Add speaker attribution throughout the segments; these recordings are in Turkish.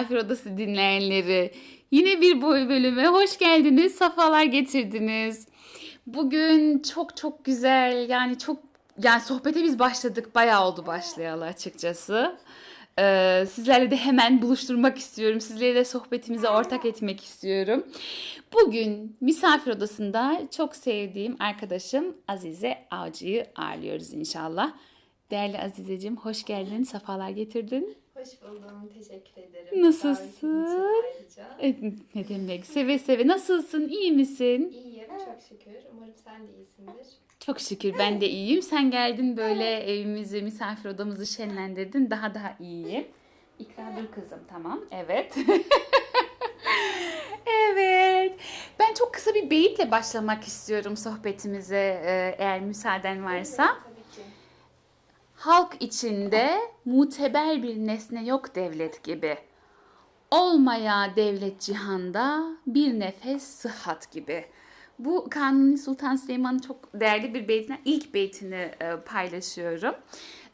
Speaker 1: Misafir odası dinleyenleri. Yine bir boy bölüme hoş geldiniz, safalar getirdiniz. Bugün çok çok güzel, yani çok yani sohbete biz başladık, bayağı oldu başlayalı açıkçası. Ee, sizlerle de hemen buluşturmak istiyorum. Sizleri de sohbetimize ortak etmek istiyorum. Bugün misafir odasında çok sevdiğim arkadaşım Azize Avcı'yı ağırlıyoruz inşallah. Değerli Azizeciğim hoş geldin, safalar getirdin.
Speaker 2: Hoş buldum. Teşekkür ederim.
Speaker 1: Nasılsın? E, Ne demek? Seve seve. Nasılsın? İyi misin?
Speaker 2: İyiyim. Çok şükür. Umarım sen de iyisindir.
Speaker 1: Çok şükür ben de iyiyim. Sen geldin böyle evimizi, misafir odamızı şenlendirdin. Daha daha iyiyim. İkra dur kızım tamam. Evet. evet. Ben çok kısa bir beyitle başlamak istiyorum sohbetimize e, eğer müsaaden varsa.
Speaker 2: Ki.
Speaker 1: Halk içinde muteber bir nesne yok devlet gibi. Olmaya devlet cihanda bir nefes sıhhat gibi. Bu Kanuni Sultan Süleyman'ın çok değerli bir beytinden ilk beytini e, paylaşıyorum.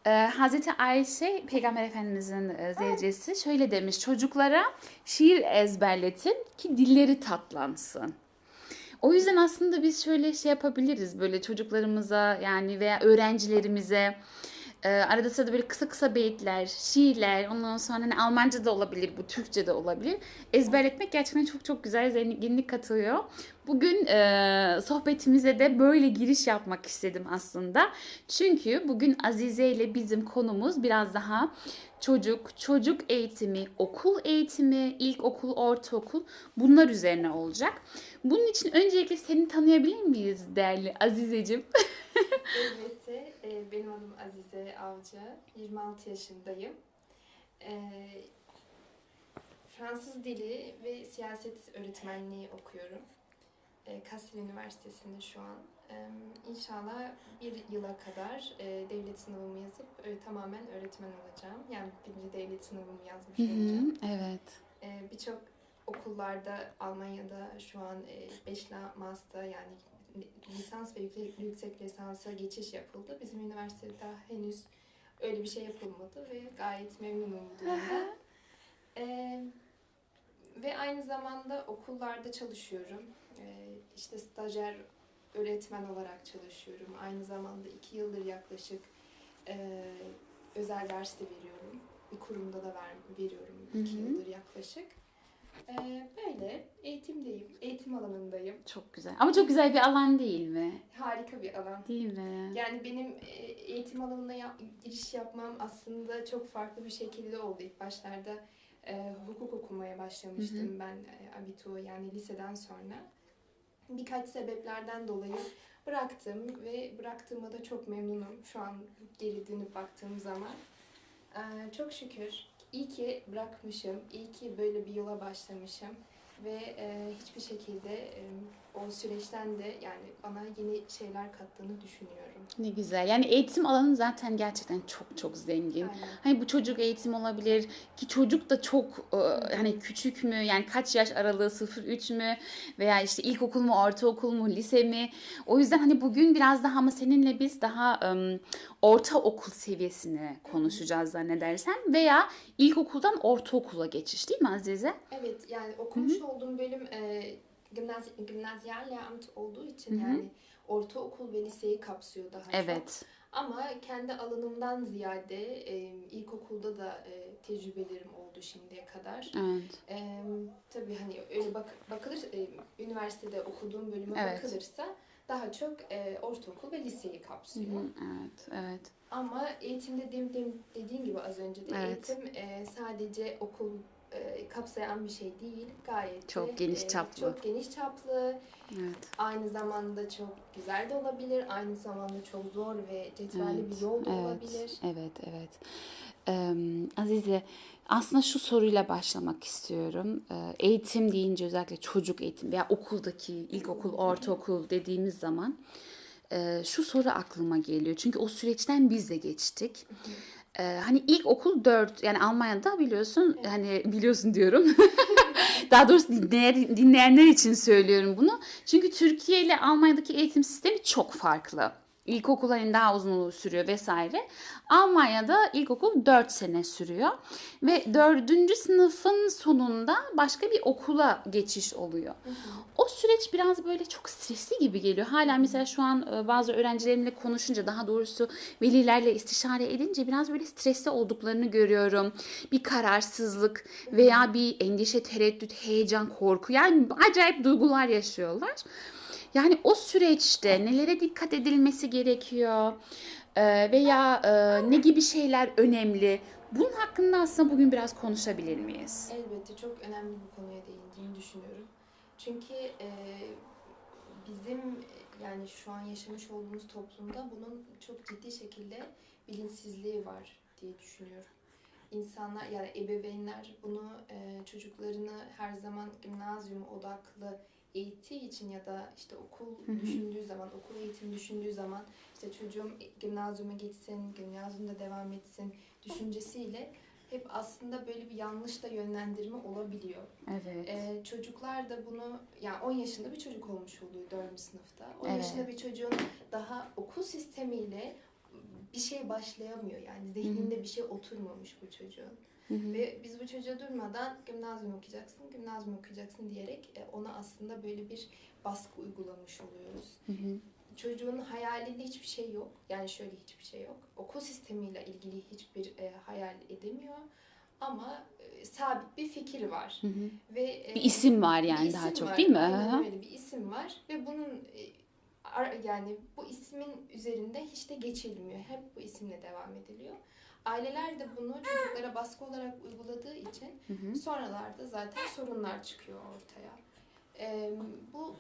Speaker 1: E, Hazreti Ayşe Peygamber Efendimizin e, zevcesi şöyle demiş çocuklara şiir ezberletin ki dilleri tatlansın. O yüzden aslında biz şöyle şey yapabiliriz böyle çocuklarımıza yani veya öğrencilerimize e, arada sırada böyle kısa kısa beyitler, şiirler, ondan sonra hani Almanca da olabilir, bu Türkçe de olabilir. Ezberletmek gerçekten çok çok güzel zenginlik katıyor. Bugün e, sohbetimize de böyle giriş yapmak istedim aslında. Çünkü bugün Azize ile bizim konumuz biraz daha çocuk, çocuk eğitimi, okul eğitimi, ilkokul, ortaokul bunlar üzerine olacak. Bunun için öncelikle seni tanıyabilir miyiz değerli Azizeciğim?
Speaker 2: Elbette. E, benim adım Azize Avcı. 26 yaşındayım. E, Fransız dili ve siyaset öğretmenliği okuyorum. E, Kassel Üniversitesi'nde şu an. İnşallah bir yıla kadar e, devlet sınavımı yazıp e, tamamen öğretmen olacağım. Yani birinci devlet sınavımı yazmış olacağım.
Speaker 1: evet.
Speaker 2: Ee, Birçok okullarda Almanya'da şu an 5 master yani lisans ve yüksek, yüksek lisansa geçiş yapıldı. Bizim üniversitede daha henüz öyle bir şey yapılmadı ve gayet memnunum bu durumda. Ee, ve aynı zamanda okullarda çalışıyorum. Ee, işte stajyer öğretmen olarak çalışıyorum. Aynı zamanda iki yıldır yaklaşık e, özel ders de veriyorum. Bir kurumda da ver, veriyorum iki
Speaker 1: Hı hı.
Speaker 2: yıldır yaklaşık. Ee, böyle eğitimdeyim, eğitim alanındayım.
Speaker 1: Çok güzel. Ama çok güzel bir alan değil mi?
Speaker 2: Harika bir alan.
Speaker 1: Değil mi?
Speaker 2: Yani benim e, eğitim alanına yap- giriş yapmam aslında çok farklı bir şekilde oldu. İlk başlarda e, hukuk okumaya başlamıştım ben e, abitur yani liseden sonra. Birkaç sebeplerden dolayı bıraktım ve bıraktığıma da çok memnunum şu an geri dönüp baktığım zaman. E, çok şükür iyi ki bırakmışım, iyi ki böyle bir yola başlamışım ve e, hiçbir şekilde e, o süreçten de yani bana yeni şeyler kattığını düşünüyorum.
Speaker 1: Ne güzel. Yani eğitim alanı zaten gerçekten çok çok zengin.
Speaker 2: Aynen.
Speaker 1: Hani bu çocuk eğitim olabilir ki çocuk da çok e, hani küçük mü yani kaç yaş aralığı 0-3 mü veya işte ilkokul mu ortaokul mu lise mi o yüzden hani bugün biraz daha ama seninle biz daha em, ortaokul seviyesini konuşacağız zannedersem veya ilkokuldan ortaokula geçiş değil mi Azize?
Speaker 2: Evet yani okumuş olduğum bölüm e, gimnaz, gimnazyal Lehramt olduğu için
Speaker 1: Hı hı.
Speaker 2: yani ortaokul ve liseyi kapsıyor daha çok.
Speaker 1: Evet.
Speaker 2: Ama kendi alanımdan ziyade e, ilkokulda da e, tecrübelerim oldu şimdiye kadar.
Speaker 1: Evet.
Speaker 2: E, tabii hani öyle bak, bakılır e, üniversitede okuduğum bölüme
Speaker 1: Evet.
Speaker 2: bakılırsa daha çok e, ortaokul ve liseyi
Speaker 1: Hı
Speaker 2: kapsıyor.
Speaker 1: hı, Evet. Evet.
Speaker 2: Ama eğitimde dem, dediğin gibi az önce de
Speaker 1: Evet.
Speaker 2: eğitim e, sadece okul e, kapsayan bir şey değil. Gayet
Speaker 1: Çok
Speaker 2: de,
Speaker 1: geniş
Speaker 2: e,
Speaker 1: çaplı.
Speaker 2: Çok geniş çaplı.
Speaker 1: Evet.
Speaker 2: Aynı zamanda çok güzel de olabilir. Aynı zamanda çok zor ve cetvelli bir yol da
Speaker 1: evet,
Speaker 2: olabilir.
Speaker 1: Evet, evet. Ee, Azize, aslında şu soruyla başlamak istiyorum. Ee, eğitim deyince özellikle çocuk eğitim veya okuldaki ilkokul, ortaokul dediğimiz zaman e, şu soru aklıma geliyor. Çünkü o süreçten biz de geçtik. Ee, hani ilkokul 4 yani Almanya'da biliyorsun hani biliyorsun diyorum. Daha doğrusu dinleyen, dinleyenler için söylüyorum bunu. Çünkü Türkiye ile Almanya'daki eğitim sistemi çok farklı. İlkokulların daha uzun sürüyor vesaire. Almanya'da ilkokul 4 sene sürüyor. Ve 4. sınıfın sonunda başka bir okula geçiş oluyor. O süreç biraz böyle çok stresli gibi geliyor. Hala mesela şu an bazı öğrencilerimle konuşunca daha doğrusu velilerle istişare edince biraz böyle stresli olduklarını görüyorum. Bir kararsızlık veya bir endişe, tereddüt, heyecan, korku yani acayip duygular yaşıyorlar. Yani o süreçte nelere dikkat edilmesi gerekiyor e, veya e, ne gibi şeyler önemli? Bunun hakkında aslında bugün biraz konuşabilir miyiz?
Speaker 2: Elbette çok önemli bir konuya değindiğini düşünüyorum. Çünkü e, bizim yani şu an yaşamış olduğumuz toplumda bunun çok ciddi şekilde bilinçsizliği var diye düşünüyorum. İnsanlar yani ebeveynler bunu e, çocuklarını her zaman gimnazyum odaklı eğittiği için ya da işte okul düşündüğü zaman, okul eğitimi düşündüğü zaman işte çocuğum gimnazyuma gitsin, gimnazyumda devam etsin düşüncesiyle hep aslında böyle bir yanlış da yönlendirme olabiliyor.
Speaker 1: Evet.
Speaker 2: Ee, çocuklar da bunu yani 10 yaşında bir çocuk olmuş oluyor 4. sınıfta. 10
Speaker 1: Evet.
Speaker 2: yaşında bir çocuğun daha okul sistemiyle bir şey başlayamıyor. Yani zihninde bir şey oturmamış bu çocuğun.
Speaker 1: Hı hı.
Speaker 2: Ve biz bu çocuğa durmadan gimnazyum okuyacaksın, gimnazyum okuyacaksın diyerek e, ona aslında böyle bir baskı uygulamış oluyoruz.
Speaker 1: Hı hı.
Speaker 2: Çocuğun hayalinde hiçbir şey yok. Yani şöyle hiçbir şey yok. Okul sistemiyle ilgili hiçbir e, hayal edemiyor. Ama e, sabit bir fikir var.
Speaker 1: Hı hı.
Speaker 2: Ve e,
Speaker 1: Bir isim var yani
Speaker 2: isim
Speaker 1: daha çok
Speaker 2: var.
Speaker 1: değil mi?
Speaker 2: Aynen
Speaker 1: Hı hı.
Speaker 2: öyle bir isim var ve bunun e, yani bu ismin üzerinde hiç de geçilmiyor. Hep bu isimle devam ediliyor. Aileler de bunu çocuklara baskı olarak uyguladığı için
Speaker 1: Hı hı.
Speaker 2: sonralarda zaten sorunlar çıkıyor ortaya. Ee, bu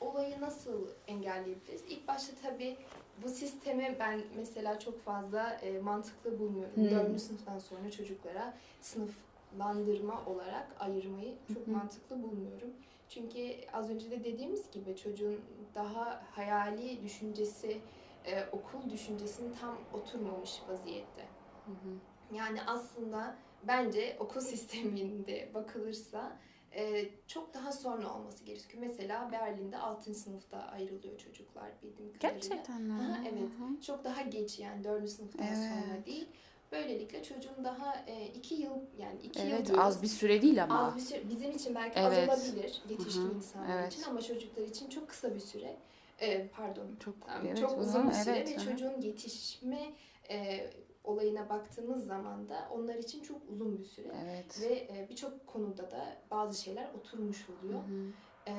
Speaker 2: olayı nasıl engelleyebiliriz? İlk başta tabii bu sistemi ben mesela çok fazla e, mantıklı bulmuyorum.
Speaker 1: Hmm.
Speaker 2: Dördüncü sınıftan sonra çocuklara sınıflandırma olarak ayırmayı çok
Speaker 1: hı.
Speaker 2: mantıklı bulmuyorum. Çünkü az önce de dediğimiz gibi çocuğun daha hayali düşüncesi, e, okul düşüncesinin tam oturmamış vaziyette.
Speaker 1: Hı hı.
Speaker 2: Yani aslında bence okul sisteminde bakılırsa e, çok daha sonra olması gerekiyor. Mesela Berlin'de 6. sınıfta ayrılıyor çocuklar bildiğim kadarıyla.
Speaker 1: Gerçekten mi?
Speaker 2: Aha, evet.
Speaker 1: Hı hı.
Speaker 2: Çok daha geç yani 4. sınıftan
Speaker 1: Evet.
Speaker 2: sonra değil. Böylelikle çocuğun daha 2 yıl yani 2 yıl
Speaker 1: Evet
Speaker 2: diyoruz.
Speaker 1: az bir süre değil ama.
Speaker 2: Az bir süre, bizim için belki
Speaker 1: Evet.
Speaker 2: az olabilir yetişkin
Speaker 1: Hı hı,
Speaker 2: insanlar
Speaker 1: evet.
Speaker 2: için ama çocuklar için çok kısa bir süre. E, pardon
Speaker 1: Çok
Speaker 2: yani
Speaker 1: evet,
Speaker 2: çok uzun bir süre
Speaker 1: evet,
Speaker 2: ve
Speaker 1: hı.
Speaker 2: çocuğun yetişme e, olayına baktığımız zaman da onlar için çok uzun bir süre.
Speaker 1: Evet.
Speaker 2: Ve e, birçok konuda da bazı şeyler oturmuş
Speaker 1: Hı
Speaker 2: oluyor.
Speaker 1: hı.
Speaker 2: E,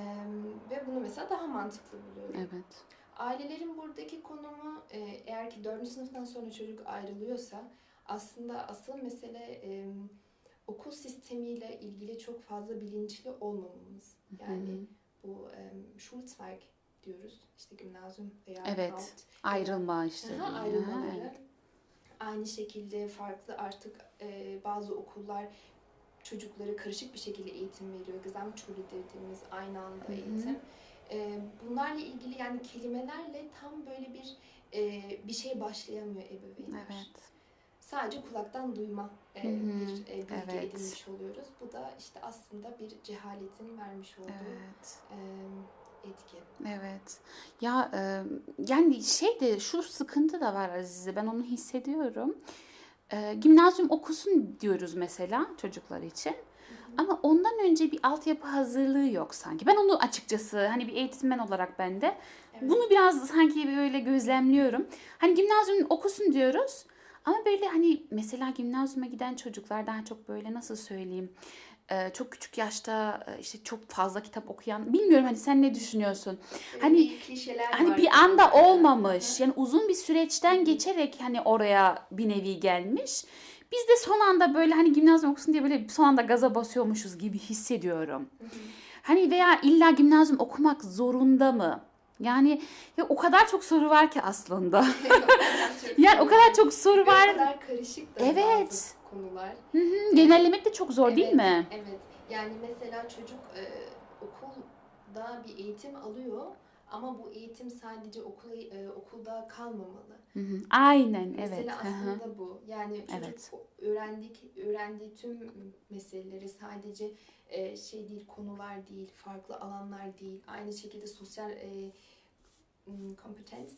Speaker 2: ve bunu mesela daha mantıklı buluyorum.
Speaker 1: Evet.
Speaker 2: Ailelerin buradaki konumu e, eğer ki 4. sınıftan sonra çocuk ayrılıyorsa aslında asıl mesele e, okul sistemiyle ilgili çok fazla bilinçli olmamamız. Yani
Speaker 1: Hı hı.
Speaker 2: bu e, Schulzweig diyoruz. İşte gimnazyum veya
Speaker 1: Evet.
Speaker 2: alt
Speaker 1: Ayrılma işte.
Speaker 2: Aha, ayrılmaları.
Speaker 1: evet.
Speaker 2: Aynı şekilde farklı artık e, bazı okullar çocuklara karışık bir şekilde eğitim veriyor. Gesamtschule dediğimiz aynı anda
Speaker 1: Hı hı.
Speaker 2: eğitim. E, bunlarla ilgili yani kelimelerle tam böyle bir e, bir şey başlayamıyor ebeveynler.
Speaker 1: Evet.
Speaker 2: Sadece kulaktan duyma e, bir e, bilgi
Speaker 1: Evet.
Speaker 2: edinmiş oluyoruz. Bu da işte aslında bir cehaletin vermiş olduğu
Speaker 1: Evet.
Speaker 2: e, etki.
Speaker 1: Evet. Ya e, yani şey de şu sıkıntı da var Azize. Ben onu hissediyorum. E, gimnazyum okusun diyoruz mesela çocuklar için. Ama ondan önce bir altyapı hazırlığı yok sanki. Ben onu açıkçası hani bir eğitmen olarak ben de
Speaker 2: Evet.
Speaker 1: bunu biraz sanki böyle gözlemliyorum. Hani gimnazyum okusun diyoruz. Ama böyle hani mesela gimnazyuma giden çocuklar daha çok böyle nasıl söyleyeyim çok küçük yaşta işte çok fazla kitap okuyan bilmiyorum hani sen ne düşünüyorsun?
Speaker 2: Böyle
Speaker 1: Hani-
Speaker 2: bir
Speaker 1: Hani
Speaker 2: var
Speaker 1: bir anda olmamış. Yani uzun bir süreçten geçerek hani oraya bir nevi gelmiş. Biz de son anda böyle hani gimnazyum okusun diye böyle son anda gaza basıyormuşuz gibi hissediyorum. Hani veya illa gimnazyum okumak zorunda mı? Yani ya o kadar çok soru var ki aslında. Yani o kadar çok soru
Speaker 2: Ve o
Speaker 1: var.
Speaker 2: kadar karışık da
Speaker 1: Evet.
Speaker 2: bazı konular.
Speaker 1: Hı, Genellemek de çok zor değil
Speaker 2: Evet,
Speaker 1: mi?
Speaker 2: Evet. Yani mesela çocuk e, okulda bir eğitim alıyor ama bu eğitim sadece okul e, okulda kalmamalı.
Speaker 1: Hı hı. Aynen evet.
Speaker 2: Mesela
Speaker 1: Hı hı.
Speaker 2: aslında bu. Yani çocuk
Speaker 1: Evet.
Speaker 2: öğrendik öğrendiği tüm meseleleri sadece e, şey değil, konular değil, farklı alanlar değil. Aynı şekilde sosyal e, competence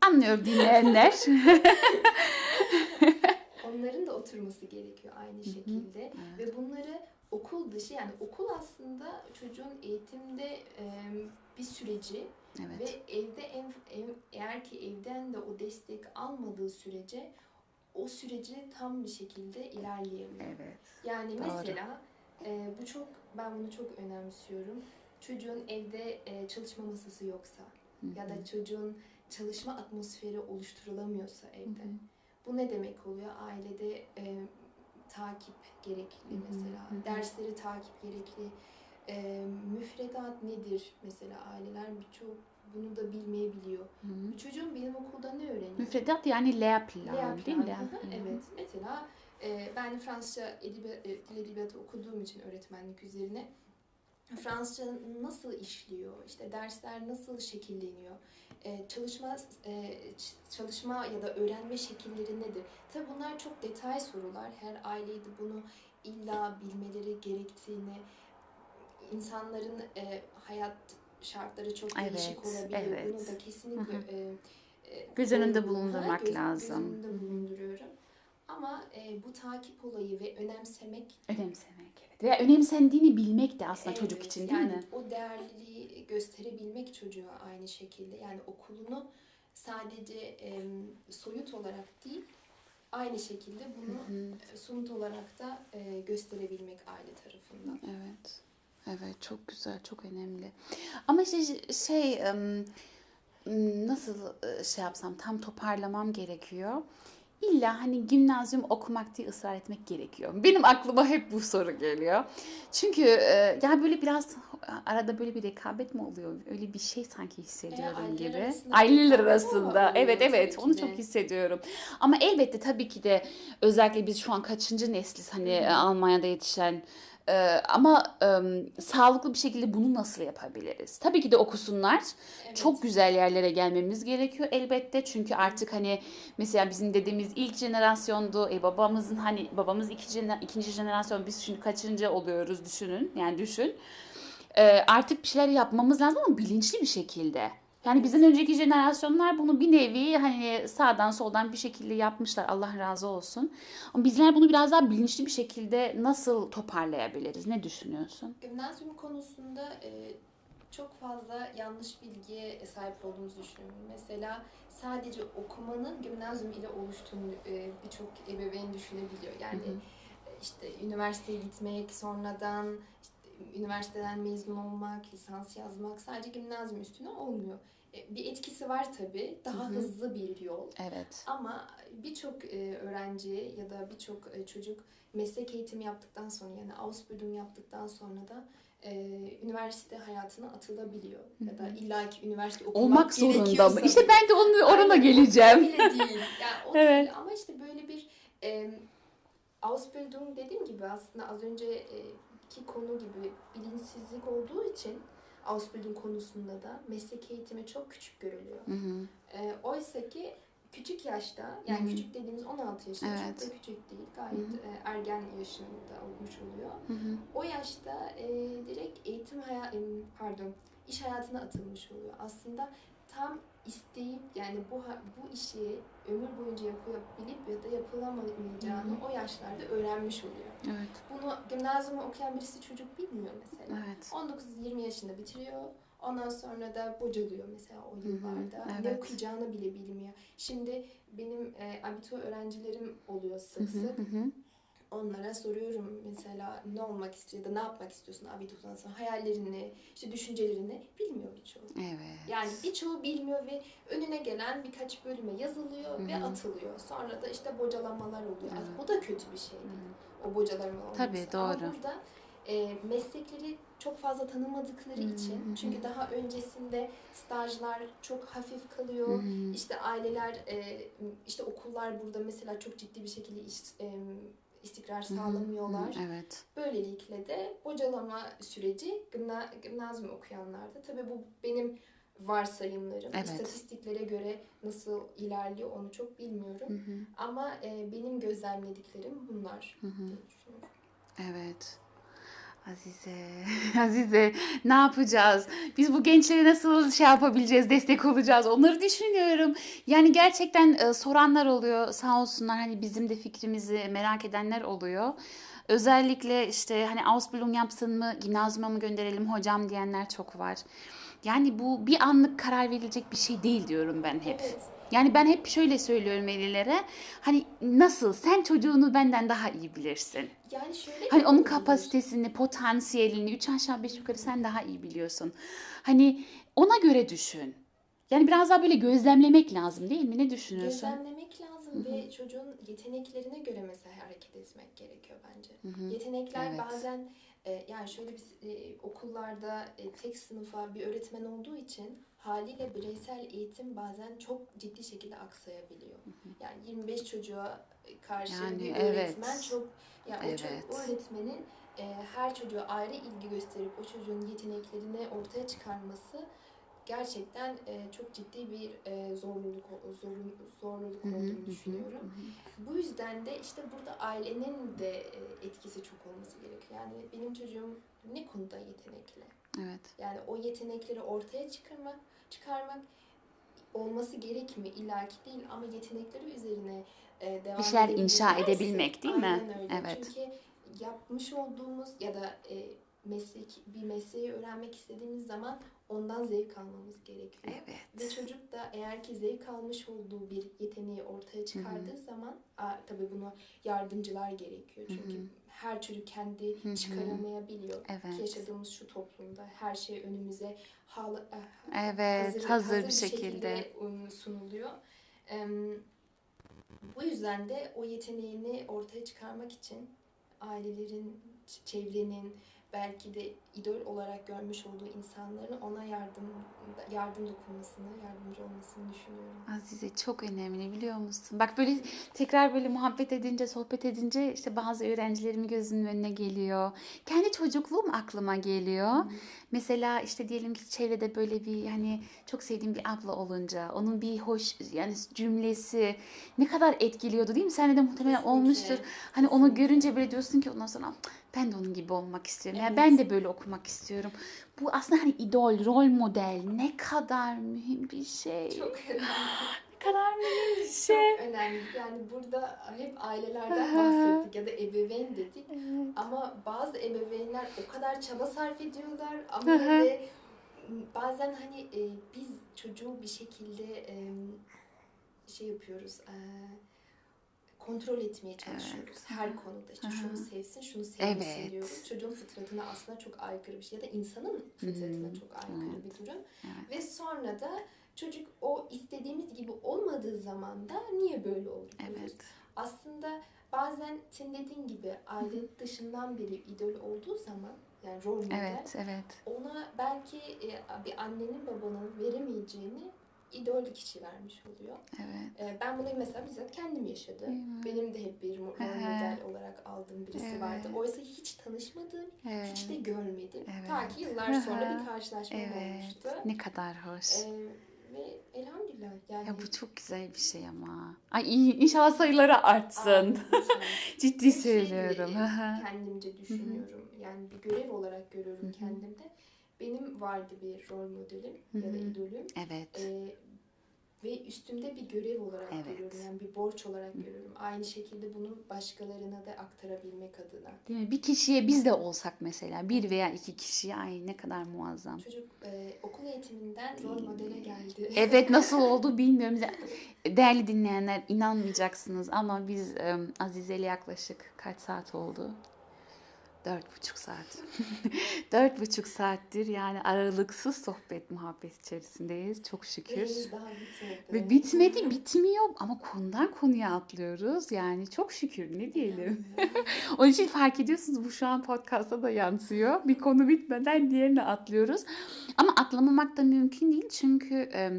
Speaker 1: Anlıyor dinleyenler.
Speaker 2: Onların da oturması gerekiyor aynı şekilde ve bunları okul dışı yani okul aslında çocuğun eğitimde e, bir süreci
Speaker 1: evet.
Speaker 2: ve evde en, ev- eğer ki evden de o destek almadığı sürece o süreci tam bir şekilde ilerleyemiyor.
Speaker 1: Evet.
Speaker 2: Yani
Speaker 1: Doğru.
Speaker 2: mesela e, bu çok ben bunu çok önemsiyorum. Çocuğun evde e, çalışma masası yoksa ya da çocuğun çalışma atmosferi oluşturulamıyorsa evde. Bu ne demek oluyor? Ailede e, takip gerekli mesela.
Speaker 1: hı hı.
Speaker 2: Dersleri takip gerekli. E, müfredat nedir mesela aileler birçok bunu da bilmeyebiliyor.
Speaker 1: Hı hı.
Speaker 2: Çocuğum benim okulda ne öğreniyor?
Speaker 1: Müfredat yani Lea plan
Speaker 2: yapıyor?
Speaker 1: değil mi? Lea plan.
Speaker 2: Evet. Mesela e, ben Fransızca edebiyat, e, dil edebiyatı okuduğum için öğretmenlik üzerine Fransızca nasıl işliyor, işte dersler nasıl şekilleniyor, çalışma e, çalışma ya da öğrenme şekilleri nedir? Tabii bunlar çok detay sorular. Her aileydi bunu illa bilmeleri gerektiğini, insanların e, hayat şartları çok değişik
Speaker 1: Evet,
Speaker 2: olabiliyor.
Speaker 1: evet.
Speaker 2: Bunu da kesinlikle e, e,
Speaker 1: Göz önünde bulundurmak
Speaker 2: göz-
Speaker 1: lazım.
Speaker 2: Göz önünde bulunduruyorum. Ama e, bu takip olayı ve önemsemek
Speaker 1: Önemsemek evet. Ve önemsendiğini bilmek de aslında çocuk
Speaker 2: evet,
Speaker 1: için değil
Speaker 2: yani
Speaker 1: mi?
Speaker 2: o değerliliği gösterebilmek çocuğa aynı şekilde. Yani okulunu sadece e, soyut olarak değil, aynı şekilde bunu e, somut olarak da e, gösterebilmek aile tarafından.
Speaker 1: Evet. Evet çok güzel, çok önemli. Ama işte şey nasıl şey yapsam tam toparlamam gerekiyor. İlla hani gimnazyum okumak diye ısrar etmek gerekiyor. Benim aklıma hep bu soru geliyor. Çünkü e, ya böyle biraz arada böyle bir rekabet mi oluyor? Öyle bir şey sanki hissediyorum
Speaker 2: aileler
Speaker 1: gibi.
Speaker 2: arasında
Speaker 1: Aileler arasında. Evet evet onu çok hissediyorum. Ama elbette tabii ki de özellikle biz şu an kaçıncı nesliz hani e, Almanya'da yetişen e, ama e, sağlıklı bir şekilde bunu nasıl yapabiliriz? Tabii ki de okusunlar.
Speaker 2: Evet.
Speaker 1: Çok güzel yerlere gelmemiz gerekiyor elbette. Çünkü artık hani mesela bizim dediğimiz ilk jenerasyondu. E, babamızın hani babamız ikinci, ikinci jenerasyon biz şimdi kaçıncı oluyoruz düşünün. Yani düşün. E, artık bir şeyler yapmamız lazım ama bilinçli bir şekilde. Yani bizden önceki jenerasyonlar bunu bir nevi hani sağdan soldan bir şekilde yapmışlar. Allah razı olsun. Ama bizler bunu biraz daha bilinçli bir şekilde nasıl toparlayabiliriz? Ne düşünüyorsun?
Speaker 2: Gimnazyum konusunda e, çok fazla yanlış bilgiye sahip olduğumuzu düşünüyorum. Mesela sadece okumanın gimnazyum ile oluştuğunu e, birçok ebeveyn düşünebiliyor. Yani işte üniversiteye gitmek, sonradan işte üniversiteden mezun olmak, lisans yazmak sadece gimnazyum üstüne olmuyor. E, bir etkisi var tabii. Daha
Speaker 1: Hı hı.
Speaker 2: hızlı bir yol.
Speaker 1: Evet.
Speaker 2: Ama birçok e, öğrenci ya da birçok e, çocuk meslek eğitimi yaptıktan sonra yani Ausbildung yaptıktan sonra da e, üniversite hayatına atılabiliyor. Ya da illaki üniversite okumak
Speaker 1: Olmak zorunda mı? İşte ben de onu orana
Speaker 2: o
Speaker 1: geleceğim.
Speaker 2: bile değil. Yani o
Speaker 1: Evet.
Speaker 2: değil. Ama işte böyle bir e, Ausbildung dediğim gibi aslında az önceki konu gibi bilinçsizlik olduğu için Ausbildung konusunda da meslek eğitimi çok küçük görülüyor.
Speaker 1: Hı hı.
Speaker 2: E, Oysa ki küçük yaşta, yani
Speaker 1: Hı hı.
Speaker 2: küçük dediğimiz 16 yaşında
Speaker 1: Evet.
Speaker 2: çok da küçük değil. Gayet
Speaker 1: Hı hı.
Speaker 2: e, ergen yaşında olmuş oluyor.
Speaker 1: Hı hı.
Speaker 2: O yaşta e, direkt eğitim haya em, pardon iş hayatına atılmış oluyor. Aslında tam isteyip yani bu bu işi ömür boyunca yapabilip ya da yapılamayacağını o yaşlarda öğrenmiş oluyor.
Speaker 1: Evet.
Speaker 2: Bunu gimnazyumu okuyan birisi çocuk bilmiyor mesela.
Speaker 1: Evet.
Speaker 2: 19-20 yaşında bitiriyor. Ondan sonra da bocalıyor mesela o yıllarda. Ne
Speaker 1: evet.
Speaker 2: okuyacağını bile bilmiyor. Şimdi benim e, abitur öğrencilerim oluyor sık sık.
Speaker 1: hı hı.
Speaker 2: Onlara soruyorum mesela ne olmak istiyor ya da ne yapmak istiyorsun abiturdan sonra hayallerini, işte düşüncelerini bilmiyor birçoğu.
Speaker 1: Evet.
Speaker 2: Yani birçoğu bilmiyor ve önüne gelen birkaç bölüme yazılıyor ve
Speaker 1: Hı hı.
Speaker 2: atılıyor. Sonra da işte bocalamalar oluyor.
Speaker 1: Evet.
Speaker 2: Bu da kötü bir şey değil. O bocalama olması.
Speaker 1: Tabii,
Speaker 2: Ama
Speaker 1: doğru.
Speaker 2: burada e, meslekleri çok fazla tanımadıkları
Speaker 1: hı,
Speaker 2: için çünkü daha öncesinde stajlar çok hafif kalıyor.
Speaker 1: Hı.
Speaker 2: İşte aileler, e, işte okullar burada mesela çok ciddi bir şekilde iş, e, istikrar sağlamıyorlar.
Speaker 1: Evet.
Speaker 2: Böylelikle de bocalama süreci gimna, gimnazyum okuyanlarda. Tabii bu benim varsayımlarım.
Speaker 1: Evet.
Speaker 2: İstatistiklere göre nasıl ilerliyor onu çok bilmiyorum.
Speaker 1: Hı hı.
Speaker 2: Ama e, benim gözlemlediklerim bunlar
Speaker 1: Hı hı.
Speaker 2: diye düşünüyorum.
Speaker 1: Evet. Azize, Azize ne yapacağız? Biz bu gençlere nasıl şey yapabileceğiz, destek olacağız? Onları düşünüyorum. Yani gerçekten e, soranlar oluyor sağ olsunlar hani bizim de fikrimizi merak edenler oluyor. Özellikle işte hani Ausbildung yapsın mı, gimnazyuma mı gönderelim hocam diyenler çok var. Yani bu bir anlık karar verilecek bir şey değil diyorum ben hep.
Speaker 2: Evet.
Speaker 1: Yani ben hep şöyle söylüyorum velilere. Hani nasıl sen çocuğunu benden daha iyi bilirsin.
Speaker 2: Yani şöyle
Speaker 1: Hani onun kapasitesini, potansiyelini üç aşağı beş yukarı sen daha iyi biliyorsun. Hani ona göre düşün. Yani biraz daha böyle gözlemlemek lazım değil mi? Ne düşünüyorsun?
Speaker 2: Gözlemlemek lazım ve çocuğun yeteneklerine göre mesela hareket etmek gerekiyor bence. Yetenekler
Speaker 1: Evet.
Speaker 2: bazen yani şöyle bir e, okullarda e, tek sınıfa bir öğretmen olduğu için haliyle bireysel eğitim bazen çok ciddi şekilde aksayabiliyor. Yani 25 çocuğa karşı
Speaker 1: Yani
Speaker 2: bir
Speaker 1: evet.
Speaker 2: öğretmen çok yani o, ço-
Speaker 1: Evet.
Speaker 2: o öğretmenin e, her çocuğa ayrı ilgi gösterip o çocuğun yeteneklerini ortaya çıkarması gerçekten e, çok ciddi bir e, zorluluk zorluk, zorluluk olduğunu düşünüyorum. Bu yüzden de işte burada ailenin de e, etkisi çok olması gerekiyor. Yani benim çocuğum ne konuda yetenekli?
Speaker 1: Evet.
Speaker 2: Yani o yetenekleri ortaya çıkarmak, çıkarmak olması gerekmiyor illaki değil ama yetenekleri üzerine e, devam
Speaker 1: Bir şeyler inşa edebilmek, değil mi?
Speaker 2: Aynen öyle.
Speaker 1: Evet.
Speaker 2: Çünkü yapmış olduğumuz ya da e, meslek bir mesleği öğrenmek istediğimiz zaman ondan zevk almamız gerekiyor. Ve
Speaker 1: Evet.
Speaker 2: çocuk da eğer ki zevk almış olduğu bir yeteneği ortaya çıkardığı zaman a, tabii bunu yardımcılar gerekiyor. Çünkü her çocuk kendi
Speaker 1: hı.
Speaker 2: çıkaramayabiliyor. Ki
Speaker 1: Evet.
Speaker 2: yaşadığımız şu toplumda her şey önümüze hal,
Speaker 1: Evet, hazır, bir şekilde.
Speaker 2: um, sunuluyor. Em, bu yüzden de o yeteneğini ortaya çıkarmak için ailelerin, çevrenin, belki de idol olarak görmüş olduğu insanların ona yardım yardım dokunmasını, yardımcı olmasını düşünüyorum.
Speaker 1: Azize çok önemli biliyor musun? Bak böyle tekrar böyle muhabbet edince, sohbet edince işte bazı öğrencilerimin gözünün önüne geliyor. Kendi çocukluğum aklıma geliyor. Mesela işte diyelim ki çevrede böyle bir hani çok sevdiğim bir abla olunca onun bir hoş yani cümlesi ne kadar etkiliyordu değil mi? Sende de muhtemelen
Speaker 2: Kesinlikle,
Speaker 1: olmuştur. Hani onu
Speaker 2: kesinlikle.
Speaker 1: görünce böyle diyorsun ki ondan sonra "Cık, ben de onun gibi olmak istiyorum. Yani
Speaker 2: Evet.
Speaker 1: ben de böyle okumak istiyorum. Bu aslında hani idol, rol model ne kadar mühim bir şey.
Speaker 2: Çok önemli.
Speaker 1: Ne kadar mühim bir şey.
Speaker 2: Çok önemli. Yani burada hep ailelerden bahsettik ya da ebeveyn dedik. Ama bazı ebeveynler o kadar çaba sarf ediyorlar ama de bazen hani e, biz çocuğu bir şekilde e, şey yapıyoruz. e, kontrol etmeye çalışıyoruz
Speaker 1: Evet.
Speaker 2: her konuda. İşte şunu sevsin, şunu sevmesin
Speaker 1: Evet.
Speaker 2: diyoruz. Çocuğun fıtratına aslında çok aykırı bir şey ya da insanın fıtratına
Speaker 1: Hı.
Speaker 2: çok aykırı
Speaker 1: Evet.
Speaker 2: bir durum.
Speaker 1: Evet.
Speaker 2: Ve sonra da çocuk o istediğimiz gibi olmadığı zaman da niye böyle oldu diyoruz.
Speaker 1: Evet.
Speaker 2: Aslında bazen senin dediğin gibi aile dışından biri idol olduğu zaman yani rol model
Speaker 1: Evet, evet.
Speaker 2: ona belki e, bir annenin babanın veremeyeceğini idol kişi vermiş oluyor.
Speaker 1: Evet.
Speaker 2: E, Ben bunu mesela bizzat kendim yaşadım.
Speaker 1: Mi?
Speaker 2: Benim de hep bir rol model olarak aldığım birisi
Speaker 1: Evet.
Speaker 2: vardı. Oysa hiç tanışmadığım,
Speaker 1: Evet.
Speaker 2: hiç de görmedim.
Speaker 1: Evet.
Speaker 2: Ta ki yıllar sonra bir karşılaşmam
Speaker 1: Evet.
Speaker 2: olmuştu.
Speaker 1: Ne kadar hoş.
Speaker 2: E, ve elhamdülillah yani
Speaker 1: Ya bu çok güzel bir şey ama. Ay iyi, inşallah sayıları artsın.
Speaker 2: İnşallah.
Speaker 1: Ciddi
Speaker 2: şey
Speaker 1: söylüyorum.
Speaker 2: kendimce düşünüyorum. Yani bir görev olarak görüyorum
Speaker 1: Hı hı.
Speaker 2: kendimde. Benim vardı bir rol modelim ya da
Speaker 1: Hı hı.
Speaker 2: idolüm.
Speaker 1: Evet.
Speaker 2: Ee, ve üstümde bir görev olarak
Speaker 1: Evet.
Speaker 2: görüyorum. Yani bir borç olarak görüyorum. Aynı şekilde bunu başkalarına da aktarabilmek adına.
Speaker 1: Değil mi? Bir kişiye biz de olsak mesela bir veya iki kişiye ay ne kadar muazzam.
Speaker 2: Çocuk e, okul eğitiminden rol modele geldi.
Speaker 1: Evet nasıl oldu bilmiyorum. Değerli dinleyenler inanmayacaksınız ama biz e, Azize ile yaklaşık kaç saat oldu? Dört buçuk saat. Dört buçuk saattir yani aralıksız sohbet muhabbet içerisindeyiz. Çok şükür. Ve bitmedi bitmiyor ama konudan konuya atlıyoruz. Yani çok şükür ne diyelim. Onun için fark ediyorsunuz bu şu an podcast'a da yansıyor. Bir konu bitmeden diğerine atlıyoruz. Ama atlamamak da mümkün değil çünkü e,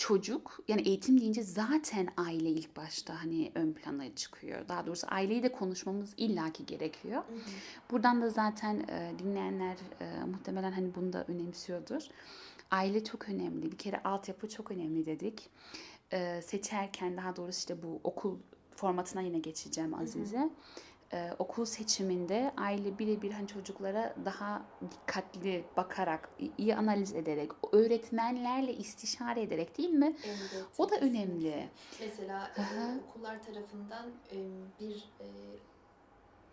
Speaker 1: çocuk yani eğitim deyince zaten aile ilk başta hani ön plana çıkıyor. Daha doğrusu aileyi de konuşmamız illaki gerekiyor.
Speaker 2: Hı hı.
Speaker 1: Buradan da zaten e, dinleyenler e, muhtemelen hani bunu da önemsiyordur. Aile çok önemli. Bir kere altyapı çok önemli dedik. E, seçerken daha doğrusu işte bu okul formatına yine geçeceğim Azize. E, okul seçiminde aile birebir hani çocuklara daha dikkatli bakarak, iyi analiz ederek, öğretmenlerle istişare ederek değil mi?
Speaker 2: Elbette,
Speaker 1: O da önemli.
Speaker 2: Mesela e, okullar tarafından e, bir e,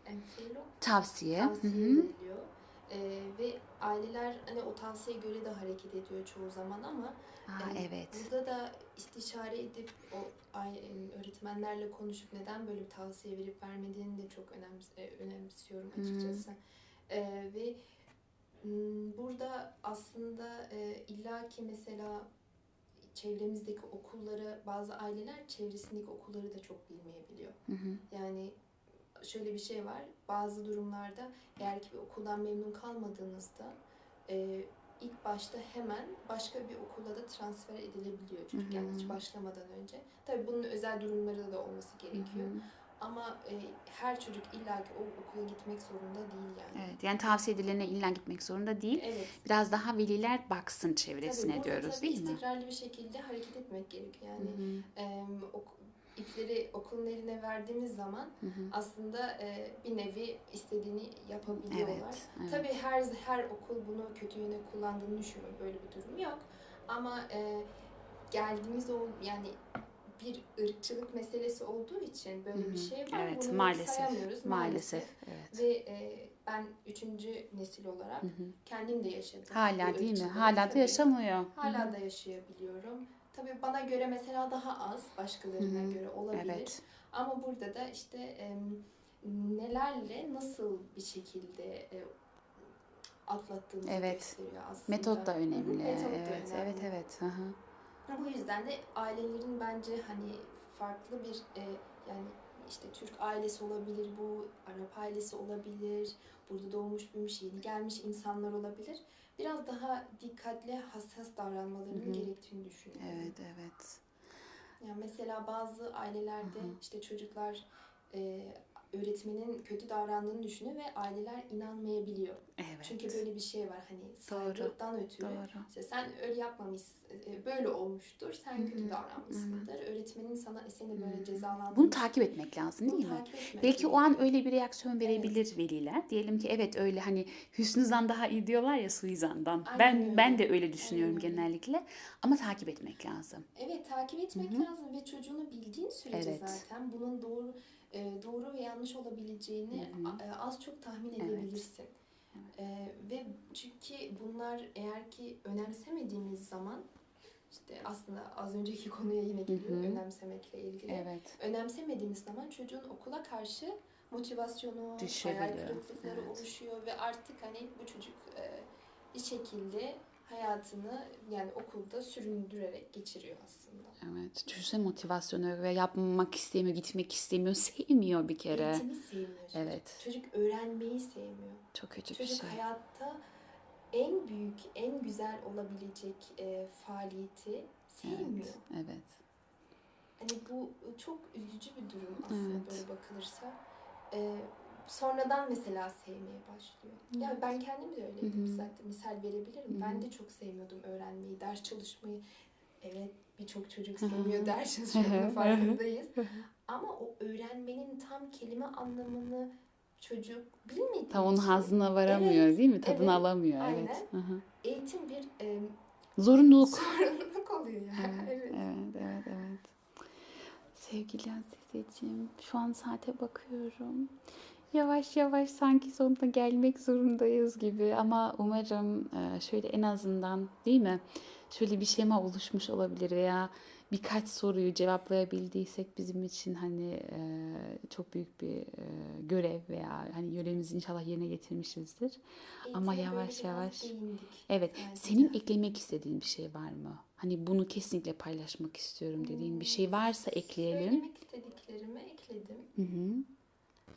Speaker 2: enfilo
Speaker 1: Tavsiye.
Speaker 2: Tavsiye
Speaker 1: hı.
Speaker 2: E, ve aileler hani o tavsiyeye göre de hareket ediyor çoğu zaman ama
Speaker 1: Aa,
Speaker 2: e,
Speaker 1: evet.
Speaker 2: burada da istişare edip o öğretmenlerle konuşup neden böyle bir tavsiye verip vermediğini de çok önems önemsiyorum açıkçası. E, ve burada aslında e, illaki mesela çevremizdeki okulları bazı aileler çevresindeki okulları da çok bilmeyebiliyor.
Speaker 1: Hı hı.
Speaker 2: Yani şöyle bir şey var. Bazı durumlarda eğer ki bir okuldan memnun kalmadığınızda e, ilk başta hemen başka bir okula da transfer edilebiliyor çocuk. Yani hiç başlamadan önce. Tabii bunun özel durumları da olması gerekiyor.
Speaker 1: Hı hı.
Speaker 2: Ama e, her çocuk illaki o okula gitmek zorunda değil yani.
Speaker 1: Evet. Yani tavsiye edilene illa gitmek zorunda değil.
Speaker 2: Evet.
Speaker 1: Biraz daha veliler baksın
Speaker 2: Tabii
Speaker 1: çevresine
Speaker 2: burada
Speaker 1: diyoruz
Speaker 2: tabii
Speaker 1: değil mi?
Speaker 2: istikrarlı bir şekilde hareket etmek gerekiyor. Yani
Speaker 1: Hı hı.
Speaker 2: em, ok- ipleri okulun eline verdiğimiz zaman
Speaker 1: Hı hı.
Speaker 2: aslında e, bir nevi istediğini yapabiliyorlar.
Speaker 1: Evet, evet.
Speaker 2: Tabii her her okul bunu kötü yöne kullandığını düşünmüyorum. Böyle bir durum yok. Ama e, geldiğimiz o yani bir ırkçılık meselesi olduğu için böyle
Speaker 1: Hı
Speaker 2: bir şey var.
Speaker 1: Evet,
Speaker 2: Bunu
Speaker 1: maalesef.
Speaker 2: sayamıyoruz
Speaker 1: Maalesef. Evet.
Speaker 2: Ve e, ben üçüncü nesil olarak
Speaker 1: Hı hı.
Speaker 2: kendim de yaşadım.
Speaker 1: Hala değil mi? Hala da
Speaker 2: Tabii.
Speaker 1: yaşamıyor.
Speaker 2: Hala da yaşayabiliyorum. Tabii bana göre mesela daha az, başkalarına
Speaker 1: Hı hı.
Speaker 2: göre olabilir.
Speaker 1: Evet.
Speaker 2: Ama burada da işte em, nelerle nasıl bir şekilde e, atlattığımızı
Speaker 1: Evet.
Speaker 2: gösteriyor aslında.
Speaker 1: Metot da önemli.
Speaker 2: metot da
Speaker 1: Evet,
Speaker 2: önemli.
Speaker 1: evet, evet. Hı.
Speaker 2: Bu yüzden de ailelerin bence hani farklı bir e, yani işte Türk ailesi olabilir bu, Arap ailesi olabilir, burada doğmuş büyümüş yeni gelmiş insanlar olabilir. Biraz daha dikkatli, hassas davranmalarının
Speaker 1: Hı hı.
Speaker 2: gerektiğini düşünüyorum.
Speaker 1: Evet, evet.
Speaker 2: Yani mesela bazı ailelerde
Speaker 1: Hı hı.
Speaker 2: işte çocuklar e, öğretmenin kötü davrandığını düşünüyor ve aileler inanmayabiliyor.
Speaker 1: Evet.
Speaker 2: Çünkü böyle bir şey var hani saygıdan ötürü.
Speaker 1: Doğru.
Speaker 2: İşte sen öyle yapmamışsın, e, böyle olmuştur, sen
Speaker 1: Hı hı,
Speaker 2: kötü davranmışsındır. Öğretmenin sana seni böyle cezalandırmış.
Speaker 1: Bunu takip etmek lazım
Speaker 2: Bunu
Speaker 1: değil mi?
Speaker 2: takip etmek
Speaker 1: Belki o
Speaker 2: gerekiyor.
Speaker 1: an öyle bir reaksiyon verebilir veliler. Diyelim ki evet öyle hani hüsnüzan daha iyi diyorlar ya suizandan.
Speaker 2: Aynen
Speaker 1: ben
Speaker 2: öyle.
Speaker 1: ben de öyle düşünüyorum
Speaker 2: Aynen
Speaker 1: genellikle. Ama takip etmek lazım.
Speaker 2: Evet takip etmek
Speaker 1: Hı hı.
Speaker 2: lazım ve çocuğunu bildiğin sürece
Speaker 1: Evet.
Speaker 2: zaten bunun doğru e, doğru ve yanlış olabileceğini
Speaker 1: Hı
Speaker 2: e, az çok tahmin
Speaker 1: Evet.
Speaker 2: edebilirsin. E, ve çünkü bunlar eğer ki önemsemediğimiz zaman işte aslında az önceki konuya yine geliyor önemsemekle ilgili.
Speaker 1: Evet.
Speaker 2: Önemsemediğimiz zaman çocuğun okula karşı motivasyonu, hayal
Speaker 1: Düşebiliyor.
Speaker 2: kırıklıkları
Speaker 1: Evet.
Speaker 2: oluşuyor ve artık hani bu çocuk e, bir şekilde hayatını yani okulda süründürerek geçiriyor aslında.
Speaker 1: Evet. Düşünsene motivasyonu ve yapmak istemiyor, gitmek istemiyor, sevmiyor bir kere.
Speaker 2: Eğitimi sevmiyor çocuk.
Speaker 1: Evet.
Speaker 2: Çocuk öğrenmeyi sevmiyor.
Speaker 1: Çok kötü bir
Speaker 2: Çocuk
Speaker 1: şey.
Speaker 2: hayatta en büyük, en güzel olabilecek e, faaliyeti sevmiyor.
Speaker 1: Evet. Evet.
Speaker 2: Hani bu çok üzücü bir durum aslında
Speaker 1: Evet.
Speaker 2: böyle bakılırsa. E, sonradan mesela sevmeye başlıyor. Ya ben kendim de öyleydim
Speaker 1: Hı hı.
Speaker 2: zaten. Misal verebilirim.
Speaker 1: Hı hı.
Speaker 2: Ben de çok sevmiyordum öğrenmeyi, ders çalışmayı. Evet birçok çocuk sevmiyor ders çalışmayı farkındayız. Ama o öğrenmenin tam kelime anlamını çocuk bilmediği
Speaker 1: Tam onun hazına varamıyor
Speaker 2: Evet,
Speaker 1: değil mi? Tadını
Speaker 2: evet,
Speaker 1: alamıyor.
Speaker 2: aynen.
Speaker 1: Evet.
Speaker 2: Eğitim bir e,
Speaker 1: Zorunluluk.
Speaker 2: sorumluluk oluyor yani.
Speaker 1: Evet,
Speaker 2: evet.
Speaker 1: evet, evet, evet. Sevgili Azizeciğim, şu an saate bakıyorum. Yavaş yavaş sanki sonuna gelmek zorundayız gibi ama umarım e, şöyle en azından değil mi? Şöyle bir şema oluşmuş olabilir veya birkaç soruyu cevaplayabildiysek bizim için hani e, çok büyük bir e, görev veya hani görevimizi inşallah yerine getirmişizdir. Ama
Speaker 2: Eğitime böyle
Speaker 1: yavaş yavaş- Evet,
Speaker 2: sadece.
Speaker 1: senin eklemek istediğin bir şey var mı? Hani bunu kesinlikle paylaşmak istiyorum dediğin bir şey varsa ekleyelim.
Speaker 2: Söylemek istediklerimi ekledim.
Speaker 1: Hı hı.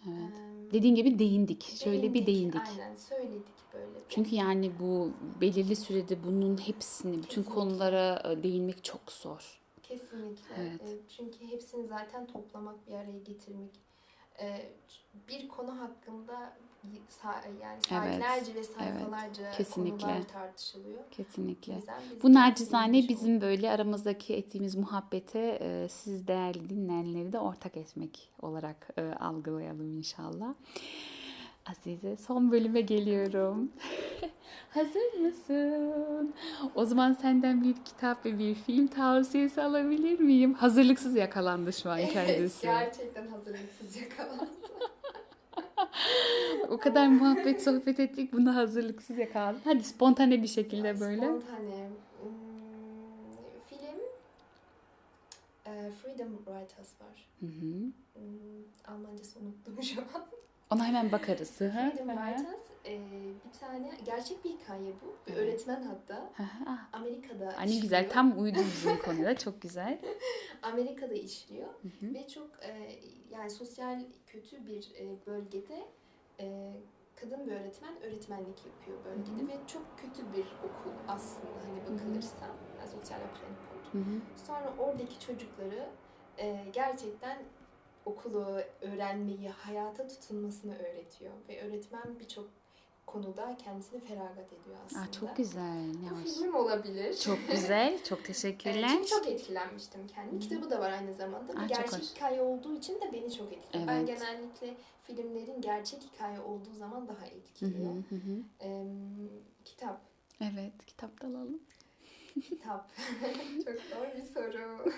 Speaker 1: Evet.
Speaker 2: Ee,
Speaker 1: Dediğin gibi değindik. Şöyle bir değindik.
Speaker 2: Aynen söyledik böyle. bir.
Speaker 1: Çünkü yani bu belirli sürede bunun hepsini, bütün
Speaker 2: Kesinlikle.
Speaker 1: konulara e, değinmek çok zor.
Speaker 2: Kesinlikle.
Speaker 1: Evet.
Speaker 2: Ee, Çünkü hepsini zaten toplamak, bir araya getirmek e, bir konu hakkında yani saatlerce ve sayfalarca
Speaker 1: kesinlikle.
Speaker 2: konular tartışılıyor.
Speaker 1: Kesinlikle.
Speaker 2: O yüzden biz
Speaker 1: Bu nacizane bizim böyle aramızdaki ettiğimiz muhabbete e, siz değerli dinleyenleri de ortak etmek olarak e, algılayalım inşallah. Azize son bölüme geliyorum. Hazır mısın? O zaman senden bir kitap ve bir film tavsiyesi alabilir miyim? Hazırlıksız yakalandı şu an
Speaker 2: Evet,
Speaker 1: kendisi.
Speaker 2: gerçekten hazırlıksız yakalandı.
Speaker 1: O kadar muhabbet sohbet ettik buna hazırlıksız yakalandı. Hadi spontane bir şekilde böyle.
Speaker 2: Spontane. Hmm, film e, Freedom Writers var.
Speaker 1: Hı hı.
Speaker 2: Hmm, Almancası unuttum şu an.
Speaker 1: Ona hemen bakarız.
Speaker 2: Freedom. Writers e, tane gerçek bir hikaye bu. Bir
Speaker 1: Evet.
Speaker 2: öğretmen hatta.
Speaker 1: Hı hı. Ah,
Speaker 2: Amerika'da
Speaker 1: Ay ne
Speaker 2: işliyor.
Speaker 1: güzel tam uydu bizim konuda çok güzel.
Speaker 2: Amerika'da işliyor
Speaker 1: Hı hı.
Speaker 2: ve çok e, yani sosyal kötü bir e, bölgede e, kadın bir öğretmen öğretmenlik yapıyor bölgede ve çok kötü bir okul aslında hani bakılırsa yani sosyal aprentikot.
Speaker 1: Hı hı.
Speaker 2: Sonra oradaki çocukları e, gerçekten okulu öğrenmeyi, hayata tutunmasını öğretiyor ve öğretmen birçok konuda kendisini feragat ediyor aslında.
Speaker 1: Aa, çok güzel. Ne
Speaker 2: Bu filmim olabilir.
Speaker 1: Çok güzel. Çok teşekkürler.
Speaker 2: çünkü çok etkilenmiştim kendim. Kitabı da var aynı zamanda.
Speaker 1: Aa,
Speaker 2: gerçek hikaye olduğu için de beni çok etkiliyor. Ben
Speaker 1: Evet.
Speaker 2: genellikle filmlerin gerçek hikaye olduğu zaman daha etkiliyor.
Speaker 1: hı, hı hı.
Speaker 2: Em, kitap.
Speaker 1: Evet, kitapta alalım.
Speaker 2: Kitap. çok zor bir soru.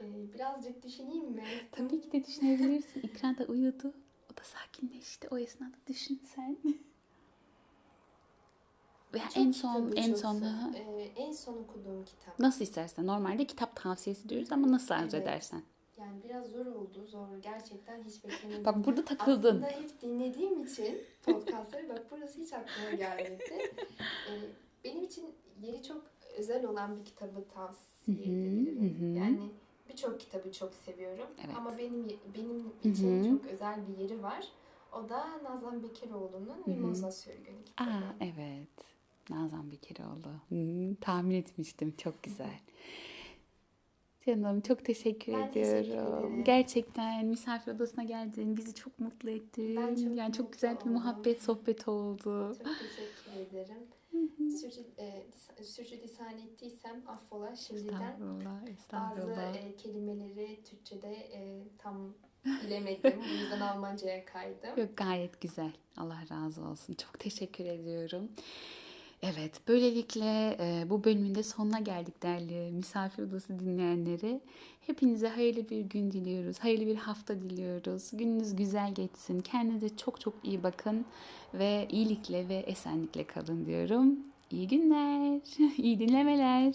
Speaker 2: Ee, birazcık düşüneyim mi?
Speaker 1: Tabii ki de düşünebilirsin. İkra da uyudu. Da sakinleşti. O esnada düşün sen. Ve
Speaker 2: Çok
Speaker 1: en son, en son.
Speaker 2: Ee, en son okuduğum kitap.
Speaker 1: nasıl istersen. Normalde kitap tavsiyesi diyoruz ama nasıl arzu
Speaker 2: Evet.
Speaker 1: edersen.
Speaker 2: Yani biraz zor oldu. Zor. Gerçekten hiç beklemedim.
Speaker 1: Bak burada takıldın.
Speaker 2: Aslında hep dinlediğim için podcastları bak burası hiç aklıma gelmedi. Ee, benim için yeri çok özel olan bir kitabı tavsiye edebilirim. Yani birçok kitabı çok seviyorum
Speaker 1: Evet.
Speaker 2: ama benim benim için
Speaker 1: hı.
Speaker 2: çok özel bir yeri var. O da Nazan Bekiroğlu'nun. Mimoza Sürgünü kitabı.
Speaker 1: Aa evet. Nazan Bekiroğlu. Hı, tahmin etmiştim. Çok güzel. Canım çok teşekkür
Speaker 2: Ben
Speaker 1: ediyorum.
Speaker 2: teşekkür ederim.
Speaker 1: Gerçekten misafir odasına geldin. Bizi çok mutlu ettin.
Speaker 2: Ben çok
Speaker 1: yani çok güzel bir
Speaker 2: oldum.
Speaker 1: muhabbet sohbet oldu.
Speaker 2: Çok teşekkür ederim. Sürçü, e, lis- sürçülisan ettiysem affola şimdiden.
Speaker 1: Estağfurullah,
Speaker 2: Bazı
Speaker 1: estağfurullah.
Speaker 2: e, kelimeleri Türkçe'de e, tam bilemedim. Bu yüzden Almanca'ya kaydım.
Speaker 1: Yok gayet güzel. Allah razı olsun. Çok teşekkür ediyorum. Evet, böylelikle e, bu bölümün de sonuna geldik değerli misafir odası dinleyenleri. Hepinize hayırlı bir gün diliyoruz. Hayırlı bir hafta diliyoruz. Gününüz güzel geçsin. Kendinize çok çok iyi bakın ve iyilikle ve esenlikle kalın diyorum. İyi günler, iyi dinlemeler.